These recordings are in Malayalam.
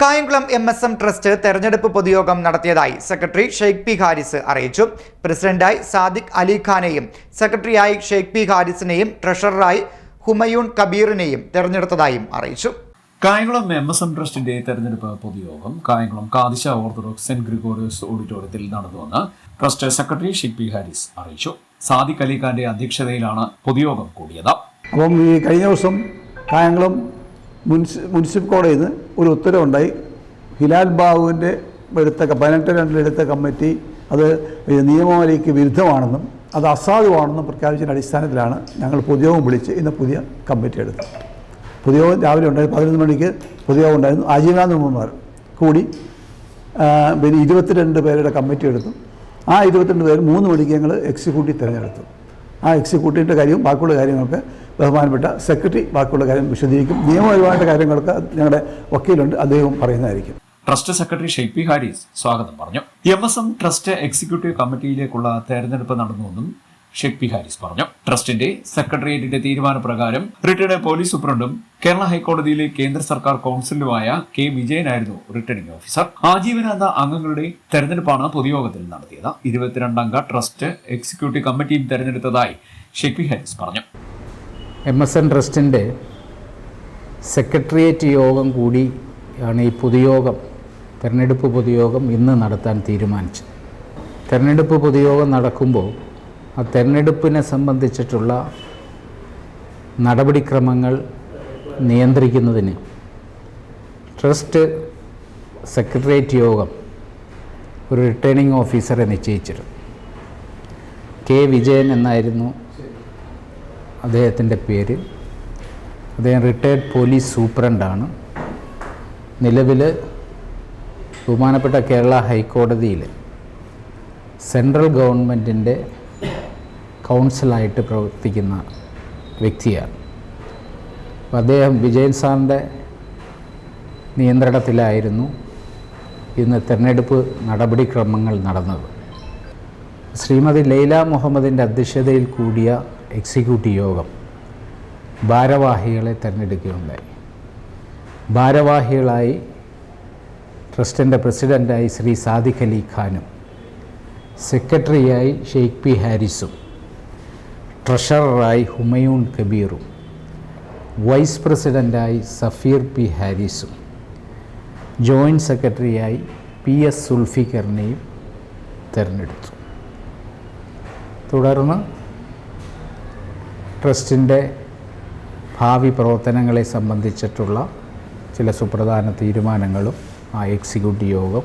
Kayamkulam M S M trust തെരഞ്ഞെടുപ്പ് പൊതുയോഗം നടത്തിയതായി സെക്രട്ടറി ഷെയ്ഖ് പി ഹാരിസ് അറിയിച്ചു. പ്രസിഡന്റായി സാദിഖ് അലി ഖാനെയും സെക്രട്ടറിയായി ഷെയ്ഖ് പി ഹാരിസിനെയും ട്രഷററായി ഹുമയൂൺ കബീറിനെയും തെരഞ്ഞെടുത്തതായും അറിയിച്ചു. കായംകുളം എം എസ് എം ട്രസ്റ്റിന്റെ തെരഞ്ഞെടുപ്പ് പൊതുയോഗം Kayamkulam Kadeesha Orthodox Saint Gregorios ഓഡിറ്റോറിയത്തിൽ നടന്നുവെന്ന് trust secretary Sheikh P Haris അറിയിച്ചു. സാദിഖ് അലിഖാന്റെ അധ്യക്ഷതയിലാണ് പൊതുയോഗം കൂടിയത്. അപ്പം ഈ കഴിഞ്ഞ ദിവസം കായംകുളം മുനിസി മുനിസിപ്പൽ കോടതിയിൽ നിന്ന് ഒരു ഉത്തരവുണ്ടായി. ഹിലാൽ ബാബുവിന്റെ എടുത്ത പതിനെട്ട് രണ്ടിലെടുത്ത കമ്മിറ്റി അത് നിയമാവലിക്ക് വിരുദ്ധമാണെന്നും അത് അസാധുവാണെന്നും പ്രഖ്യാപിച്ചതിന്റെ അടിസ്ഥാനത്തിലാണ് ഞങ്ങൾ പൊതുയോഗം വിളിച്ച് ഇന്ന് പുതിയ കമ്മിറ്റി എടുത്തത്. പൊതുയോഗം രാവിലെ ഉണ്ടായിരുന്നു പതിനൊന്ന് മണിക്ക് പൊതുയോഗം ഉണ്ടായിരുന്നു. ആജീവനാന്ത മെമ്പർമാർ കൂടി പിന്നെ ഇരുപത്തിരണ്ട് പേരുടെ കമ്മിറ്റി എടുത്തു. ആ ഇരുപത്തിരണ്ട് പേര് മൂന്ന് മണിക്ക് ഞങ്ങൾ എക്സിക്യൂട്ടീവ് തിരഞ്ഞെടുത്തു. ആ എക്സിക്യൂട്ടീവിന്റെ കാര്യവും ബാക്കിയുള്ള കാര്യങ്ങളൊക്കെ ബഹുമാനപ്പെട്ട സെക്രട്ടറി ബാക്കിയുള്ള കാര്യം വിശദീകരിക്കും. നിയമപരമായിട്ട് കാര്യങ്ങളൊക്കെ ഞങ്ങളുടെ വക്കീലുണ്ട്. അദ്ദേഹം പറയുന്നതായിരിക്കും. Trust secretary Sheikh P Haris സ്വാഗതം പറഞ്ഞു. M S M trust executive കമ്മിറ്റിയിലേക്കുള്ള തെരഞ്ഞെടുപ്പ് നടന്നുവെന്നും ഷെയ്ഖ് പി ഹാരിസ് പറഞ്ഞു. ട്രസ്റ്റിന്റെ സെക്രട്ടേറിയറ്റിന്റെ തീരുമാനപ്രകാരം റിട്ടയർഡ് പോലീസ് സൂപ്രണ്ടും കേരള ഹൈക്കോടതിയിലെ കേന്ദ്ര സർക്കാർ കൗൺസിലുമായ കെ വിജയനായിരുന്നു റിട്ടേണിംഗ് ഓഫീസർ. ആജീവനാന്ത അംഗങ്ങളുടെ തെരഞ്ഞെടുപ്പാണ് പൊതുയോഗത്തിൽ നടത്തിയത്. ഇരുപത്തിരണ്ടംഗ ട്രസ്റ്റ് എക്സിക്യൂട്ടീവ് കമ്മിറ്റിയും തെരഞ്ഞെടുത്തതായി ഷെയ്ഖ് പി ഹാരിസ് പറഞ്ഞു. എം എസ് എൻ ട്രസ്റ്റിന്റെ സെക്രട്ടേറിയറ്റ് യോഗം കൂടി ആണ് ഈ പൊതുയോഗം തെരഞ്ഞെടുപ്പ് പൊതുയോഗം ഇന്ന് നടത്താൻ തീരുമാനിച്ചത്. തെരഞ്ഞെടുപ്പ് പൊതുയോഗം നടക്കുമ്പോൾ ആ തെരഞ്ഞെടുപ്പിനെ സംബന്ധിച്ചിട്ടുള്ള നടപടിക്രമങ്ങൾ നിയന്ത്രിക്കുന്നതിന് ട്രസ്റ്റ് സെക്രട്ടേറിയറ്റ് യോഗം ഒരു റിട്ടേണിംഗ് ഓഫീസറെ നിശ്ചയിച്ചിരുന്നു. കെ. വിജയൻ എന്നായിരുന്നു അദ്ദേഹത്തിന്റെ പേര്. അദ്ദേഹം റിട്ടയർഡ് പോലീസ് സൂപ്രണ്ടാണ് നിലവിൽ ബഹുമാനപ്പെട്ട കേരള ഹൈക്കോടതിയിൽ സെൻട്രൽ ഗവൺമെന്റിന്റെ കൗൺസിലായിട്ട് പ്രവർത്തിക്കുന്ന വ്യക്തിയാണ്. അദ്ദേഹം വിജയൻ സാറിന്റെ നിയന്ത്രണത്തിലായിരുന്നു ഇന്ന് തെരഞ്ഞെടുപ്പ് നടപടിക്രമങ്ങൾ നടന്നത്. ശ്രീമതി ലൈല മുഹമ്മദിന്റെ അധ്യക്ഷതയിൽ കൂടിയ എക്സിക്യൂട്ടീവ് യോഗം ഭാരവാഹികളെ തിരഞ്ഞെടുക്കുകയുണ്ടായി. ഭാരവാഹികളായി ട്രസ്റ്റിന്റെ പ്രസിഡന്റായി ശ്രീ സാദിഖ് അലി ഖാനും സെക്രട്ടറിയായി ഷെയ്ഖ് പി ഹാരിസും ട്രഷററായി ഹുമയൂൺ കബീറും വൈസ് പ്രസിഡന്റായി സഫീർ പി ഹാരിസും ജോയിന്റ് സെക്രട്ടറിയായി പി എസ് സുൽഫിക്കറിനെയും തിരഞ്ഞെടുത്തു. തുടർന്ന് ട്രസ്റ്റിന്റെ ഭാവി പ്രവർത്തനങ്ങളെ സംബന്ധിച്ചിട്ടുള്ള ചില സുപ്രധാന തീരുമാനങ്ങളും ആ എക്സിക്യൂട്ടീവ് യോഗം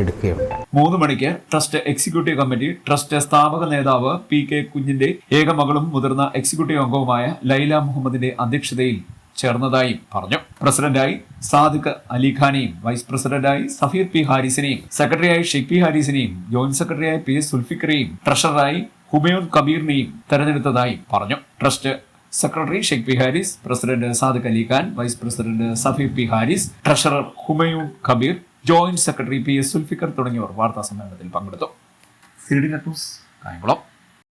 എടുക്കുകയുണ്ട്. മൂന്ന് മണിക്ക് ട്രസ്റ്റ് എക്സിക്യൂട്ടീവ് കമ്മിറ്റി ട്രസ്റ്റ് സ്ഥാപക നേതാവ് പി കെ കുഞ്ഞിന്റെ ഏകമകളും മുതിർന്ന എക്സിക്യൂട്ടീവ് അംഗവുമായ ലൈല മുഹമ്മദിന്റെ അധ്യക്ഷതയിൽ ചേർന്നതായും പറഞ്ഞു. പ്രസിഡന്റായി സാദിഖ് അലിഖാനെയും വൈസ് പ്രസിഡന്റായി സഫീർ പി ഹാരിസിനെയും സെക്രട്ടറിയായി ഷെയ്ഖ് പി ഹാരിസിനെയും ജോയിന്റ് സെക്രട്ടറിയായി പി എസ് സുൽഫിക്കറെയും ട്രഷററായി ഹുമയൂൺ കബീറിനെയും തെരഞ്ഞെടുത്തതായി പറഞ്ഞു. Trust secretary Sheikh P Haris president Sadiq Ali Khan vice president Safeer P Haris treasurer Humayun Kabeer joint secretary P S Sulfikar തുടങ്ങിയവർ വാർത്താ സമ്മേളനത്തിൽ പങ്കെടുത്തു. കായംകുളം.